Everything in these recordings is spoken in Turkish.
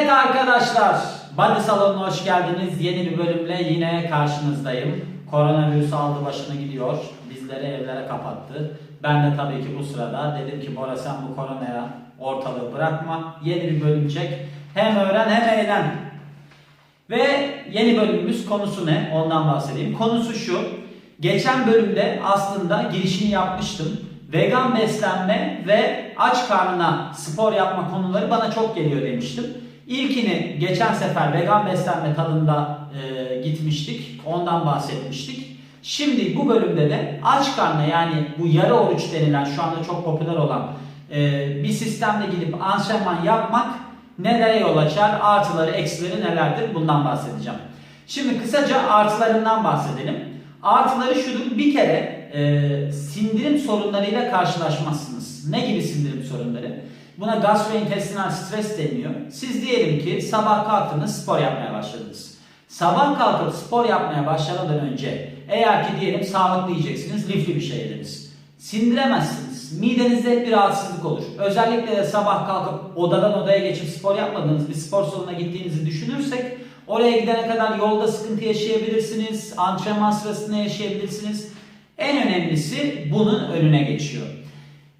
Evet arkadaşlar, Body Salonu'na hoş geldiniz. Yeni bir bölümle yine karşınızdayım. Koronavirüs aldı başını gidiyor. Bizleri evlere kapattı. Ben de tabii ki bu sırada dedim ki Bora sen bu koronaya ortalığı bırakma. Yeni bir bölüm çek. Hem öğren hem eğlen. Ve yeni bölümümüz konusu ne? Ondan bahsedeyim. Konusu şu. Geçen bölümde aslında girişini yapmıştım. Vegan beslenme ve aç karnına spor yapma konuları bana çok geliyor demiştim. İlkini geçen sefer vegan beslenme tadında e, gitmiştik. Ondan bahsetmiştik. Şimdi bu bölümde de aç karnına yani bu yarı oruç denilen şu anda çok popüler olan e, bir sistemde gidip antrenman yapmak nelere yol açar, artıları, eksileri nelerdir bundan bahsedeceğim. Şimdi kısaca artılarından bahsedelim. Artıları şudur, bir kere e, sindirim sorunlarıyla karşılaşmazsınız. Ne gibi sindirim sorunları? Buna gastrointestinal stres deniyor. Siz diyelim ki sabah kalktınız spor yapmaya başladınız. Sabah kalkıp spor yapmaya başlamadan önce eğer ki diyelim sağlıklı yiyeceksiniz, lifli bir şey yediniz. Sindiremezsiniz. Midenizde hep bir rahatsızlık olur. Özellikle de sabah kalkıp odadan odaya geçip spor yapmadığınız bir spor salonuna gittiğinizi düşünürsek oraya gidene kadar yolda sıkıntı yaşayabilirsiniz, antrenman sırasında yaşayabilirsiniz. En önemlisi bunun önüne geçiyor.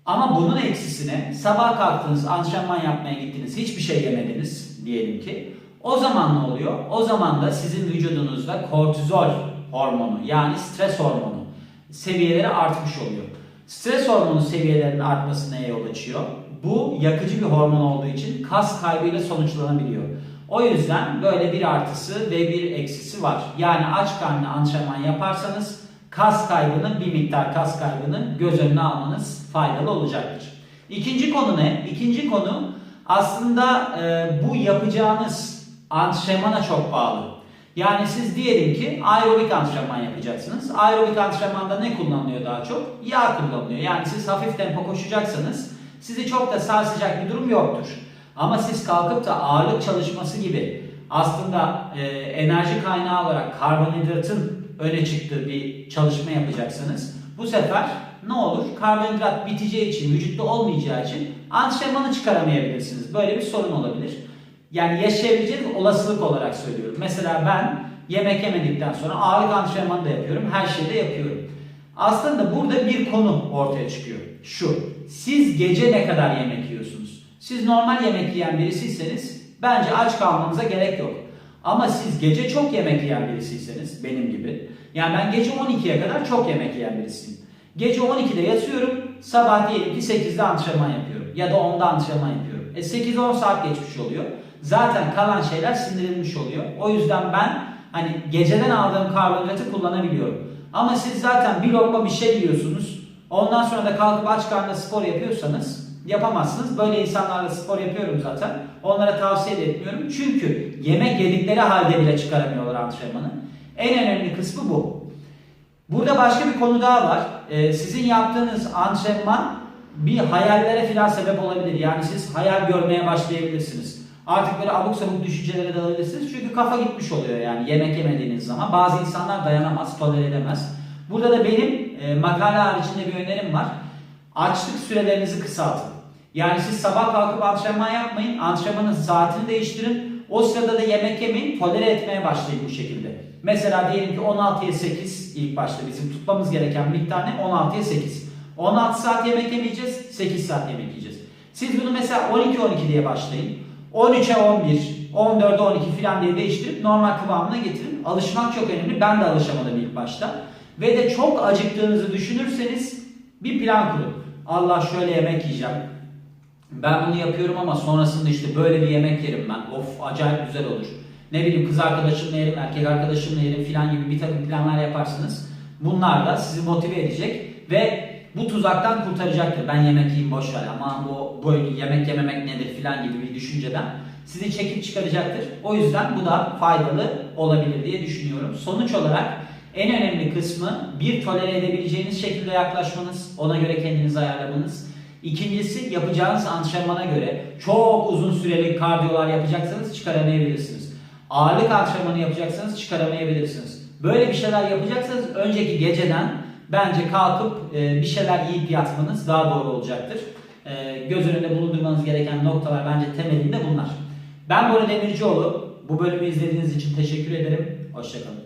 Ama bunun eksisine sabah kalktınız, antrenman yapmaya gittiniz, hiçbir şey yemediniz diyelim ki. O zaman ne oluyor? O zaman da sizin vücudunuzda kortizol hormonu yani stres hormonu seviyeleri artmış oluyor. Stres hormonu seviyelerinin artması neye yol açıyor? Bu yakıcı bir hormon olduğu için kas kaybıyla sonuçlanabiliyor. O yüzden böyle bir artısı ve bir eksisi var. Yani aç karnına antrenman yaparsanız kas kaybını bir miktar kas kaybını göz önüne almanız faydalı olacaktır. İkinci konu ne? İkinci konu aslında e, bu yapacağınız antrenmana çok bağlı. Yani siz diyelim ki aerobik antrenman yapacaksınız. Aerobik antrenmanda ne kullanılıyor daha çok? Yağ kullanılıyor. Yani siz hafif tempo koşacaksanız sizi çok da sarsacak bir durum yoktur. Ama siz kalkıp da ağırlık çalışması gibi aslında e, enerji kaynağı olarak karbonhidratın öne çıktığı bir çalışma yapacaksanız bu sefer ne olur? Karbonhidrat biteceği için, vücutta olmayacağı için antrenmanı çıkaramayabilirsiniz. Böyle bir sorun olabilir. Yani yaşayabileceğiniz olasılık olarak söylüyorum. Mesela ben yemek yemedikten sonra ağırlık antrenmanı da yapıyorum. Her şeyi de yapıyorum. Aslında burada bir konu ortaya çıkıyor. Şu. Siz gece ne kadar yemek yiyorsunuz? Siz normal yemek yiyen birisiyseniz bence aç kalmanıza gerek yok. Ama siz gece çok yemek yiyen birisiyseniz benim gibi. Yani ben gece 12'ye kadar çok yemek yiyen birisiyim. Gece 12'de yatıyorum. Sabah diyelim ki 8'de antrenman yapıyorum. Ya da 10'da antrenman yapıyorum. E 8-10 saat geçmiş oluyor. Zaten kalan şeyler sindirilmiş oluyor. O yüzden ben hani geceden aldığım karbonhidratı kullanabiliyorum. Ama siz zaten bir lokma bir şey yiyorsunuz. Ondan sonra da kalkıp aç karnına spor yapıyorsanız yapamazsınız. Böyle insanlarla spor yapıyorum zaten. Onlara tavsiye de etmiyorum. Çünkü yemek yedikleri halde bile çıkaramıyorlar antrenmanı. En önemli kısmı bu. Burada başka bir konu daha var. Ee, sizin yaptığınız antrenman bir hayallere filan sebep olabilir. Yani siz hayal görmeye başlayabilirsiniz. Artık böyle abuk sabuk düşüncelere dalabilirsiniz. Çünkü kafa gitmiş oluyor yani yemek yemediğiniz zaman. Bazı insanlar dayanamaz, tolere edemez. Burada da benim e, makale haricinde bir önerim var. Açlık sürelerinizi kısaltın. Yani siz sabah kalkıp antrenman yapmayın. Antrenmanın saatini değiştirin. O sırada da yemek yemeyin. Tolere etmeye başlayın bu şekilde. Mesela diyelim ki 16'ya 8 ilk başta bizim tutmamız gereken miktar ne? 16'ya 8. 16 saat yemek yemeyeceğiz. 8 saat yemek yiyeceğiz. Siz bunu mesela 12-12 diye başlayın. 13'e 11, 14'e 12 falan diye değiştirip normal kıvamına getirin. Alışmak çok önemli. Ben de alışamadım ilk başta. Ve de çok acıktığınızı düşünürseniz bir plan kurun. Allah şöyle yemek yiyeceğim. Ben bunu yapıyorum ama sonrasında işte böyle bir yemek yerim ben. Of acayip güzel olur. Ne bileyim kız arkadaşımla yerim, erkek arkadaşımla yerim filan gibi bir takım planlar yaparsınız. Bunlar da sizi motive edecek ve bu tuzaktan kurtaracaktır. Ben yemek yiyeyim boş ver ama bu böyle yemek yememek nedir filan gibi bir düşünceden sizi çekip çıkaracaktır. O yüzden bu da faydalı olabilir diye düşünüyorum. Sonuç olarak en önemli kısmı bir tolere edebileceğiniz şekilde yaklaşmanız, ona göre kendinizi ayarlamanız. İkincisi yapacağınız antrenmana göre çok uzun süreli kardiyolar yapacaksanız çıkaramayabilirsiniz. Ağırlık antrenmanı yapacaksanız çıkaramayabilirsiniz. Böyle bir şeyler yapacaksanız önceki geceden bence kalkıp e, bir şeyler yiyip yatmanız daha doğru olacaktır. E, göz önünde bulundurmanız gereken noktalar bence temelinde bunlar. Ben Bora Demircioğlu. Bu bölümü izlediğiniz için teşekkür ederim. Hoşçakalın.